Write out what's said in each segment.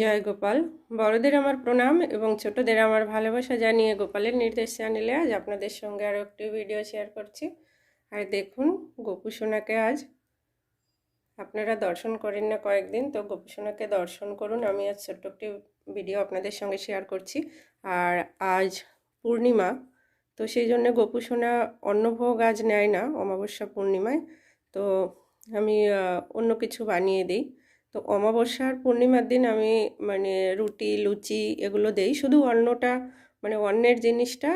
জয় গোপাল। বড়দের আমার প্রণাম এবং ছোটদের আমার ভালোবাসা জানিয়ে গোপালের নির্দেশ চ্যানেলে আজ আপনাদের সঙ্গে আরও একটি ভিডিও শেয়ার করছি। আর দেখুন, গোপু সোনাকে আজ আপনারা দর্শন করেন না কয়েকদিন, তো গোপু সোনাকে দর্শন করুন। আমি আজ ছোট্ট একটি ভিডিও আপনাদের সঙ্গে শেয়ার করছি। আর আজ পূর্ণিমা, তো সেই জন্য গোপু সোনা অন্নভোগ আজ নেয় না অমাবস্যা পূর্ণিমায়। তো আমি অন্য কিছু বানিয়ে দিই। তো অমাবস্যার পূর্ণিমার দিন আমি মানে রুটি, লুচি এগুলো দেই। শুধু অন্নটা মানে অন্নের জিনিসটা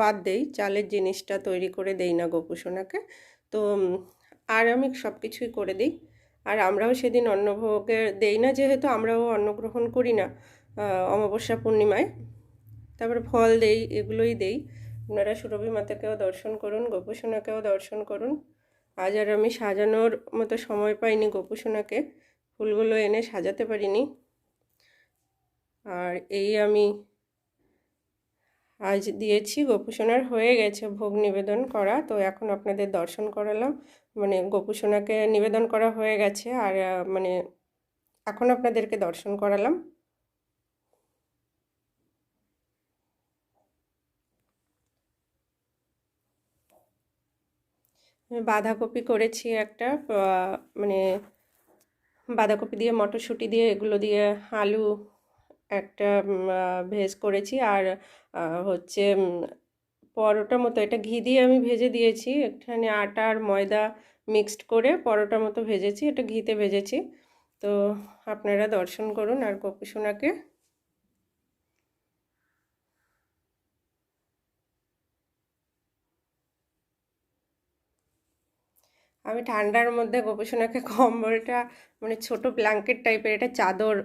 বাদ দেই, চালের জিনিসটা তৈরি করে দেই না গোপুসোনাকে। তো আর আমি সব কিছুই করে দিই। আর আমরাও সেদিন অন্নভোগের দেই না, যেহেতু আমরাও অন্নগ্রহণ করি না অমাবস্যা পূর্ণিমায়। তারপরে ফল দেই, এগুলোই দেই। আপনারা সুরভি মাতাকেও দর্শন করুন, গোপুসোনাকেও দর্শন করুন। আজ আর আমি সাজানোর মতো সময় পাইনি গোপুসোনাকে। ফুলগুলো এনে সাজাতে পারিনি। আর এই আমি আজ দিয়েছি, গোপুসোনার হয়ে গেছে ভোগ নিবেদন করা। তো এখন আপনাদের দর্শন করালাম। মানে গোপুসোনাকে নিবেদন করা হয়ে গেছে আর মানে এখন আপনাদেরকে দর্শন করালাম। বাঁধাকপি করেছি একটা মানে বাঁধাকপি দিয়ে, মটরশুঁটি দিয়ে, এগুলো দিয়ে আলু একটা ভেজ করেছি। আর হচ্ছে পরোটার মতো এটা ঘি দিয়ে আমি ভেজে দিয়েছি। এখানে আটা আর ময়দা মিক্সড করে পরোটার মতো ভেজেছি। এটা ঘিতে ভেজেছি। তো আপনারা দর্শন করুন আর কপি সোনাকে আমি ঠান্ডার মধ্যে গোপীসোনাকে কম্বলটা মানে ছোট ব্ল্যাঙ্কেট টাইপের এটা চাদর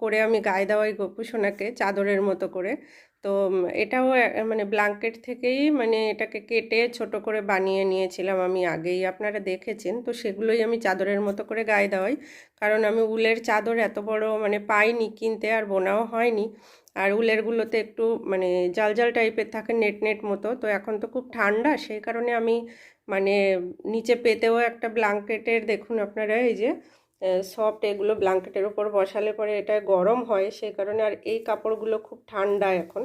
করে আমি গায়ে দেওয়াই গোপীসোনাকে, চাদরের মতো করে। তো এটাও মানে ব্ল্যাঙ্কেট থেকেই মানে এটাকে কেটে ছোট করে বানিয়ে নিয়েছিলাম আমি আগেই। আপনারা দেখেছেন, তো সেগুলোই আমি চাদরের মতো করে গায়ে দেওয়াই। কারণ আমি উলের চাদর এত বড় মানে পাইনি, কিনতে আর বোনাও হয়নি। আর উলেরগুলোতে একটু মানে জাল জাল টাইপের থাকে, নেট নেট মতো। তো এখন তো খুব ঠান্ডা, সেই কারণে আমি মানে নিচে পেতেও একটা ব্ল্যাঙ্কেটের, দেখুন আপনারা এই যে সফট এগুলো ব্ল্যাঙ্কেটের উপর বসালে পরে এটা গরম হয় সেই কারণে আর এই কাপড়গুলো খুব ঠান্ডা এখন।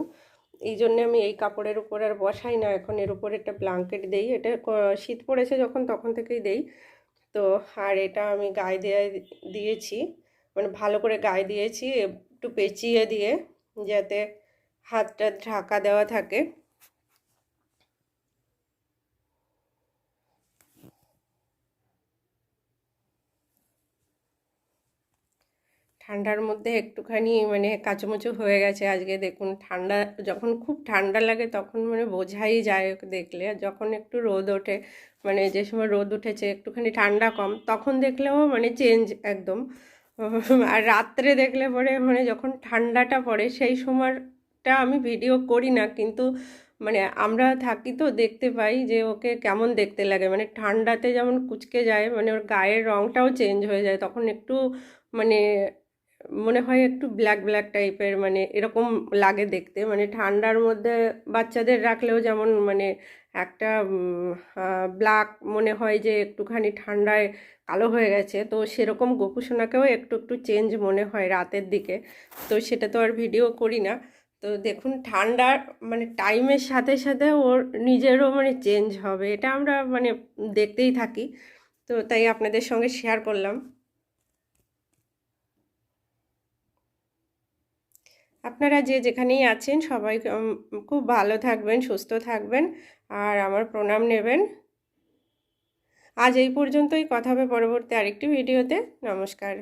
এই জন্যে আমি এই কাপড়ের উপর আর বসাই না, এখন এর উপর একটা ব্ল্যাঙ্কেট দেই। এটা শীত পড়েছে যখন তখন থেকেই দেই। তো আর এটা আমি গায়ে দেওয়া দিয়েছি মানে ভালো করে গায়ে দিয়েছি, একটু পেঁচিয়ে দিয়ে, যাতে হাতটা ঢাকা দেওয়া থাকে। ঠান্ডার মধ্যে একটুখানি মানে কাচুমুচু হয়ে গেছে আজকে দেখুন। ঠান্ডা, যখন খুব ঠান্ডা লাগে তখন মানে বোঝাই যায় দেখলে। যখন একটু রোদ ওঠে মানে যে সময় রোদ উঠেছে, একটুখানি ঠান্ডা কম, তখন দেখলেও মানে চেঞ্জ একদম। আর রাত্রে দেখলে পরে মানে যখন ঠান্ডাটা পড়ে, সেই সময়টা আমি ভিডিও করি না। কিন্তু মানে আমরা থাকি তো, দেখতে পাই যে ওকে কেমন দেখতে লাগে। মানে ঠান্ডাতে যেমন কুচকে যায় মানে ওর গায়ের রঙটাও চেঞ্জ হয়ে যায়। তখন একটু মানে মনে হয় একটু ব্ল্যাক ব্ল্যাক টাইপের মানে এরকম লাগে দেখতে। মানে ঠান্ডার মধ্যে বাচ্চাদের রাখলেও যেমন মানে একটা ব্ল্যাক মনে হয় যে একটুখানি ঠান্ডায় কালো হয়ে গেছে, তো সেরকম গোপুসোনাকেও একটু একটু চেঞ্জ মনে হয় রাতের দিকে। তো সেটা তো আর ভিডিও করি না। তো দেখুন ঠান্ডার মানে টাইমের সাথে সাথে ওর নিজেরও মানে চেঞ্জ হবে। এটা আমরা মানে দেখতেই থাকি। তো তাই আপনাদের সঙ্গে শেয়ার করলাম। আপনারা যে যেখানেই আছেন সবাই খুব ভালো থাকবেন, সুস্থ থাকবেন আর আমার প্রণাম নেবেন। আজ এই পর্যন্তই। কথা হবে পরবর্তী আরেকটি ভিডিওতে। নমস্কার।